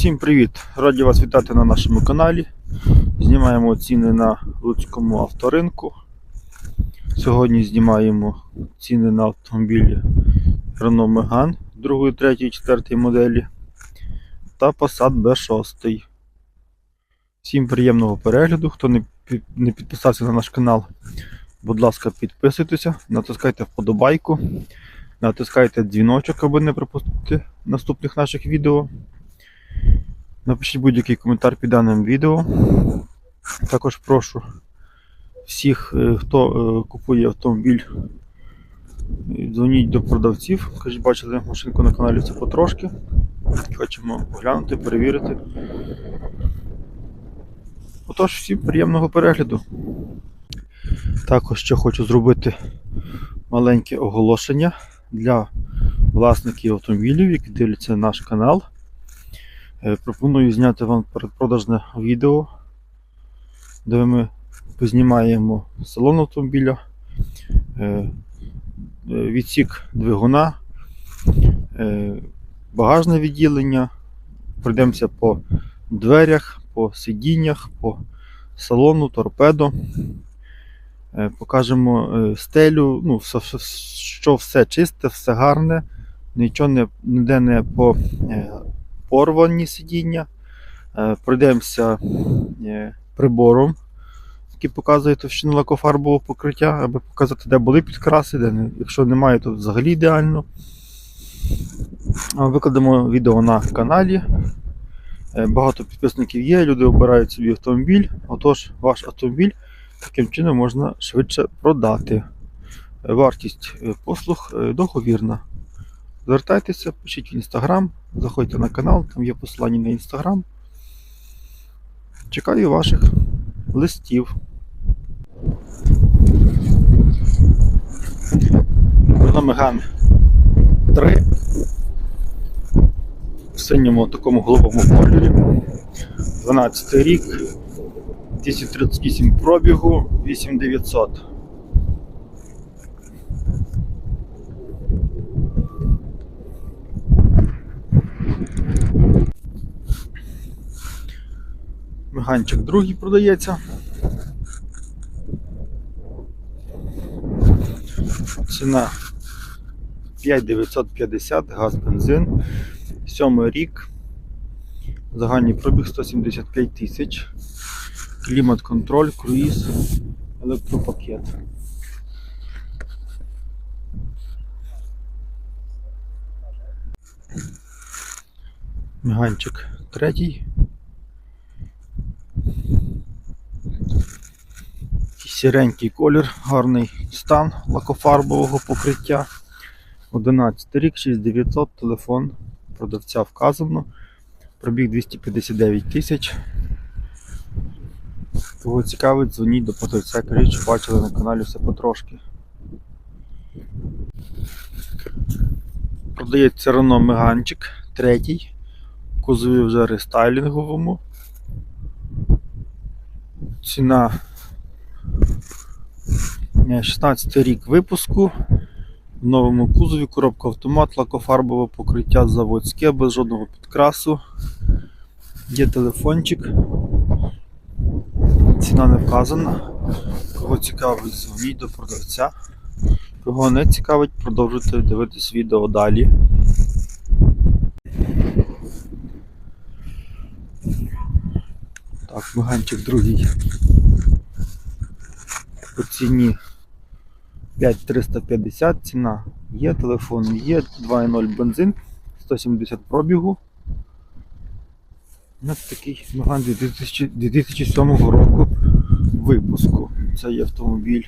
Всім привіт! Раді вас вітати на нашому каналі. Знімаємо ціни на Луцькому авторинку. Сьогодні знімаємо ціни на автомобілі Renault Megane 2, 3, 4 моделі та Passat B6. Всім приємного перегляду. Хто не підписався на наш канал, будь ласка, підписуйтеся, натискайте вподобайку, натискайте дзвіночок, аби не пропустити наступних наших відео. Напишіть будь-який коментар під даним відео. Також прошу всіх, е, хто е, купує автомобіль, е, дзвоніть до продавців. Кажіть, бачили машинку на каналі це потрошки. Хочемо оглянути, перевірити. Отож, всім приємного перегляду. Також ще хочу зробити маленьке оголошення для власників автомобілів, які дивляться наш канал. Е, Пропоную зняти вам передпродажне відео, де ми познімаємо салон автомобіля, е, е, відсік двигуна, багажне відділення. Пройдемося по дверях, по сидіннях, по салону, торпедо. Покажемо стелю, ну, що все чисте, все гарне, нічого ніде не по порвані сидіння. Е, Пройдемося е, прибором, який показує товщину лакофарбового покриття, аби показати, де були підкраси, де не. Якщо немає, то взагалі ідеально. Викладемо відео на каналі. Е, Багато підписників є, люди обирають собі автомобіль. Отож, ваш автомобіль таким чином можна швидше продати. Е, Вартість е, послуг е, договірна. Звертайтеся, пишіть в інстаграм, заходьте на канал, там є посилання на інстаграм. Чекаю ваших листів. Megane 3 в синьому такому голубому кольорі. 12 рік, 238 пробігу, 8900. Меганчик другий продається. Ціна 5950, газ, бензин. Сьомий рік. Загальний пробіг 175 тисяч. Клімат-контроль, круїз, електропакет. Меганчик третій. Сіренький колір, гарний стан лакофарбового покриття. 11 рік, 6900, телефон продавця вказано. Пробіг 259 тисяч. Кого цікавить, дзвоніть до продавця, кажіть, бачили на каналі все потрошки. Продається Renault Megane третій. Кузові вже рестайлінговому. Ціна 16 рік випуску. В новому кузові коробка автомат, лакофарбове покриття заводське, без жодного підкрасу. Є телефончик. Ціна не вказана. Кого цікавить, дзвоніть до продавця. Кого не цікавить, продовжуйте дивитись відео далі. Так, меганчик другий. По ціні 5350 ціна є, телефон є, 2.0 бензин, 170 пробігу. Ось такий 2000 2007 року випуску. Це є автомобіль.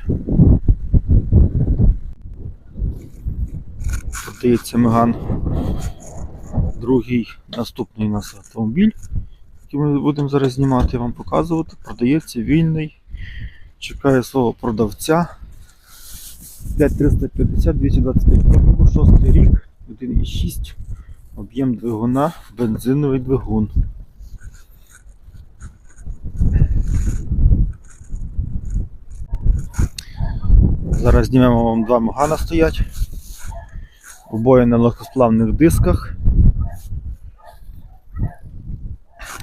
Продається Megane. Другий наступний у нас автомобіль, який ми будемо зараз знімати, вам показувати. Продається вільний. Чекає свого продавця. 5350, 225 пробігу, 6 рік, 1,6, об'єм двигуна, бензиновий двигун. Зараз знімемо вам два Megane стоять. Обоє на легкосплавних дисках.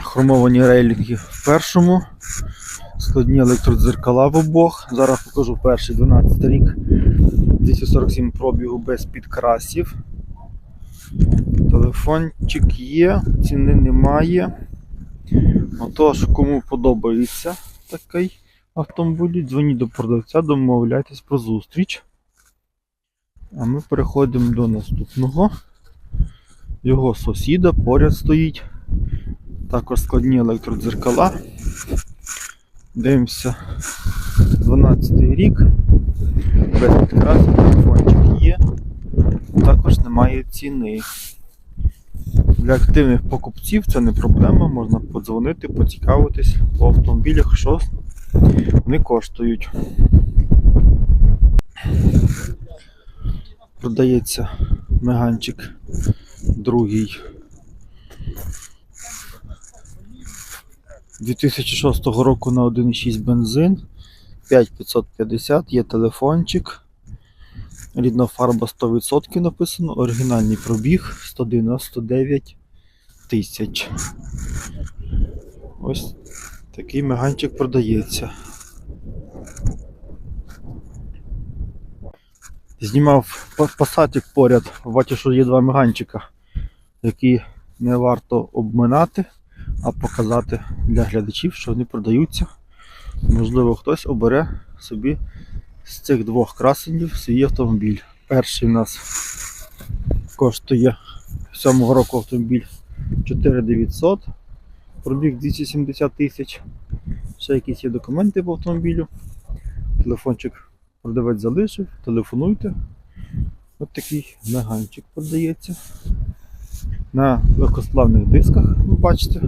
Хромовані рейлінги в першому. Складні електродзеркала в обох. Зараз покажу перший 12 рік. 247 пробігу без підкрасів. Телефончик є, ціни немає. Отож, кому подобається такий автомобіль, дзвоніть до продавця, домовляйтесь про зустріч. А ми переходимо до наступного. Його сусіда поряд стоїть. Також складні електродзеркала. Дивимося 12 рік. Без підкрасів, телефончик є. Також немає ціни. Для активних покупців це не проблема, можна подзвонити, поцікавитись по автомобілях, що вони коштують. Продається меганчик другий 2006 року на 1,6 бензин, 5550, є телефончик. Рідна фарба 100% написано, оригінальний пробіг 199 тисяч. Ось такий меганчик продається. Знімав пасатик поряд, бачу, що є два меганчика, які не варто обминати, а показати для глядачів, що вони продаються. Можливо, хтось обере собі з цих двох красенів свій автомобіль. Перший у нас коштує 7 року автомобіль 4900, пробіг 270 тисяч. Ще якісь є документи по автомобілю. Телефончик продавець залишив, телефонуйте. Ось такий меганчик продається. На легкосплавних дисках, ви бачите,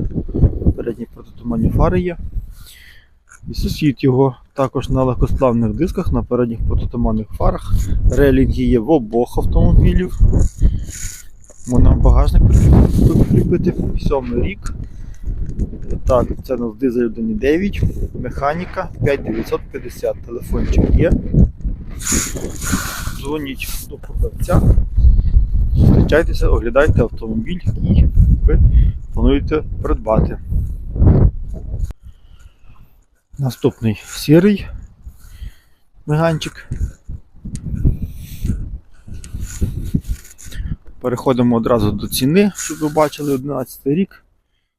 передні протитуманні фари є. І сусід його також на легкосплавних дисках, на передніх протитуманних фарах. Релінги є в обох автомобілів. Можна багажник прикріпити. Сьомий рік. Так, це у нас дизель 1.9, механіка 5950. Телефончик є. Дзвоніть до продавця. Зустрічайтеся, оглядайте автомобіль, який ви плануєте придбати. Наступний сірий меганчик. Переходимо одразу до ціни, щоб ви бачили 11 рік.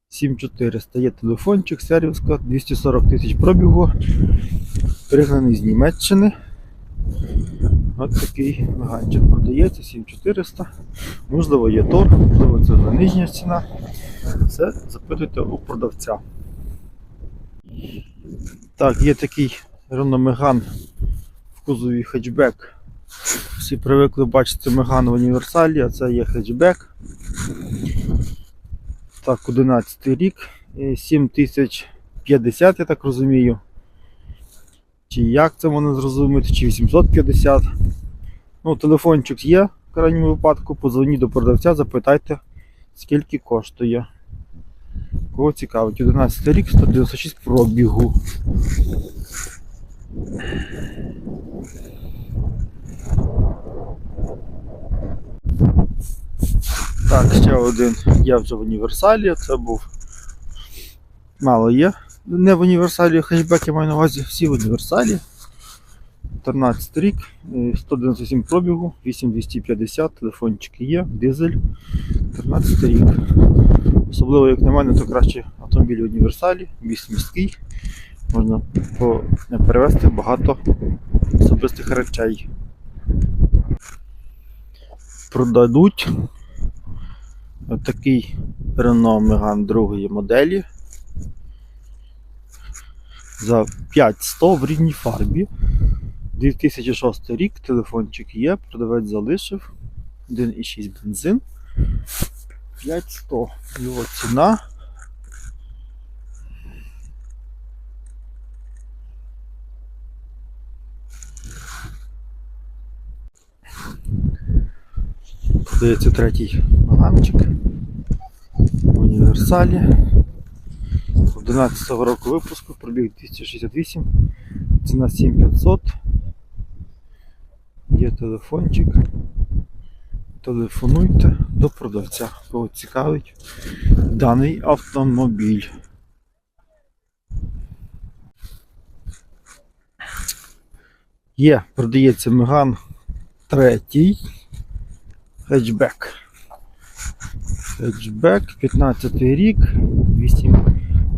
7400 є телефончик, сервіска, 240 тисяч пробігу. Пригнаний з Німеччини. Ось такий меганчик продається, 7400. Можливо, є торг, можливо, це вже нижня ціна. Все запитуйте у продавця. Так, є такий Megane в кузові хетчбек. Всі привикли бачити Megane в універсалі, а це є хетчбек. Так, 11 рік. 7050, я так розумію. Чи як це можна зрозуміти, чи 850. Ну, телефончик є в крайньому випадку. Подзвоніть до продавця, запитайте, скільки коштує. Кого цікавить? 11 рік, 196 пробігу. Так, ще один є вже в універсалі. Це був мало є. Не в універсалі хетчбек, я маю на увазі всі в універсалі. 13 рік, е, 197 пробігу, 8250, телефончики є, дизель. 13 рік. Особливо, як на мене, то краще автомобіль в універсалі, більш міський. Можна перевезти багато особистих речей. Продадуть такий Renault Megane другої моделі за 5100 в рідній фарбі. 2006 рік, телефончик є, продавець залишив. 1,6 бензин. 5100 його ціна. Продається третій маганчик в універсалі. 11 року випуску, пробіг 268, ціна 7500. Є телефончик. Телефонуйте, до продавця. Кого цікавить даний автомобіль. Є, продається Меган третій. Хетчбек. Хетчбек, 15 рік,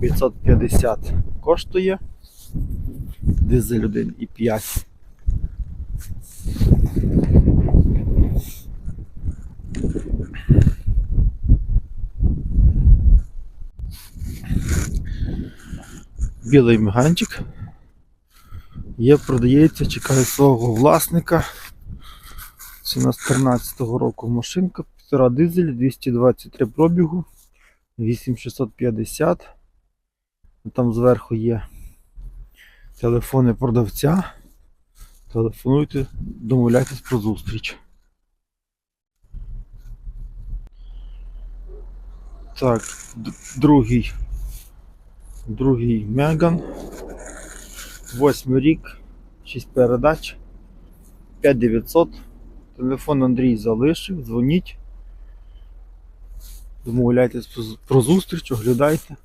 8550 коштує. Дизель 1,5. Білий меганчик. Є, продається, чекає свого власника. Це у нас 13-го року машинка, 1,5 дизель, 223 пробігу, 8650. Там зверху є телефони продавця. Телефонуйте, домовляйтесь про зустріч. Так, другий. Другий Меган. Восьмий рік, 6 передач, 5900. Телефон Андрій залишив, дзвоніть. Домовляйтесь про зустріч, оглядайте.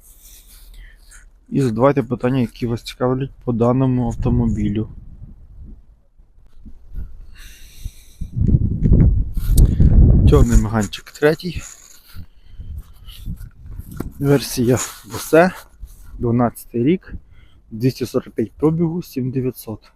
І задавайте питання, які вас цікавлять по даному автомобілю. Чорний меганчик третій. Версія Bose, 12 рік, 245 пробігу, 7900.